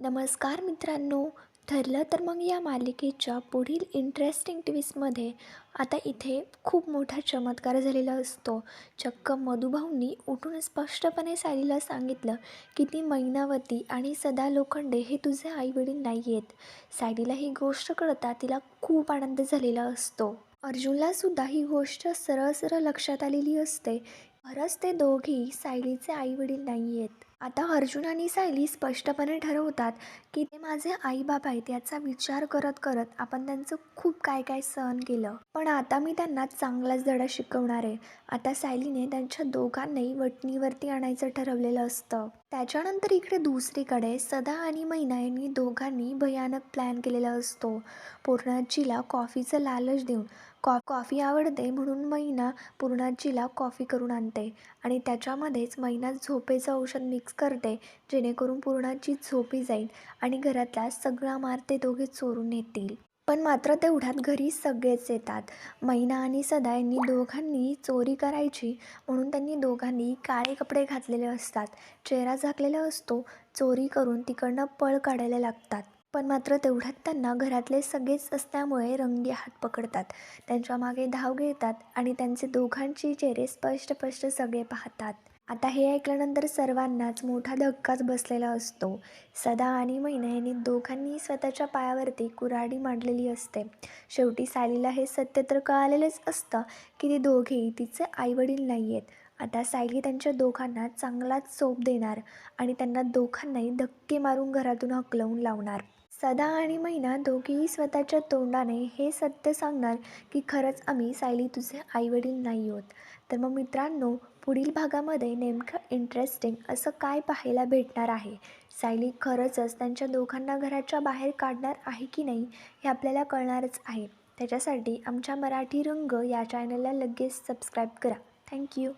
नमस्कार मित्रांनो ठरलं तर मग या मालिकेच्या पुढील इंटरेस्टिंग ट्विस्टमध्ये आता इथे खूप मोठा चमत्कार झालेला असतो. चक्क मधुभाऊंनी उठून स्पष्टपणे सायलीला सांगितलं की ती मैनावती आणि सदा लोखंडे हे तुझे आईवडील नाही आहेत सायलीला ही गोष्ट कळता तिला खूप आनंद झालेला असतो. अर्जुनला सुद्धा ही गोष्ट सरळ सरळ लक्षात आलेली असते. खरंच ते दोघेही सायलीचे आईवडील नाही आहेत आता अर्जुन आणि सायली स्पष्टपणे ठरवतात की ते माझे आईबाप आहेत याचा विचार करत करत आपण त्यांचं खूप काय काय सहन केलं. पण आता मी त्यांना चांगलाच धडा शिकवणार आहे. आता सायलीने त्यांच्या दोघांनाही वटणीवरती आणायचं ठरवलेलं असतं. त्याच्यानंतर इकडे दुसरीकडे सदा आणि मैना यांनी दोघांनी भयानक प्लॅन केलेला असतो. पूर्णाजीला कॉफीचं लालच देऊन कॉ कॉफी आवडते म्हणून मैना पूर्णाजीला कॉफी करून आणते आणि त्याच्यामध्येच मैना झोपेचं औषध मिक्स करते जेणेकरून पूर्णाची झोपी जाईल आणि घरातला सगळा मार ते दोघे चोरून येतील पण मात्र तेवढ्यात घरी सगळेच येतात. मैना आणि सदा यांनी दोघांनी चोरी करायची म्हणून त्यांनी दोघांनी काळे कपडे घातलेले असतात. चेहरा झाकलेला असतो. चोरी करून तिकडनं पळ काढायला लागतात. पण मात्र तेवढ्यात त्यांना घरातले सगळेच असल्यामुळे रंगी हात पकडतात. त्यांच्या मागे धाव घेतात आणि त्यांचे दोघांची चेहरे स्पष्ट स्पष्ट सगळे पाहतात. आता हे ऐकल्यानंतर सर्वांनाच मोठा धक्काच बसलेला असतो. सदा आणि मैना यांनी दोघांनी स्वतःच्या पायावरती कुऱ्हाडी मांडलेली असते. शेवटी सायलीला हे सत्य तर कळालेलंच असतं की ती दोघेही तिचे आईवडील नाही आहेत आता सायली त्यांच्या दोघांना चांगलाच सोप देणार आणि त्यांना दोघांनाही धक्के मारून घरातून हकलवून लावणार. सदा आणि मैना दोघेही स्वतःच्या तोंडाने हे सत्य सांगणार की खरंच आम्ही सायली तुझे आईवडील नाही आहोत तर मग मित्रांनो पुढील भागामध्ये नेमकं इंटरेस्टिंग असं काय पाहायला भेटणार आहे? सायली खरंचच त्यांच्या दोघांना घराच्या बाहेर काढणार आहे की नाही हे आपल्याला कळणारच आहे. त्याच्यासाठी आमच्या मराठी रंग या चॅनलला लगेच सबस्क्राईब करा. थँक्यू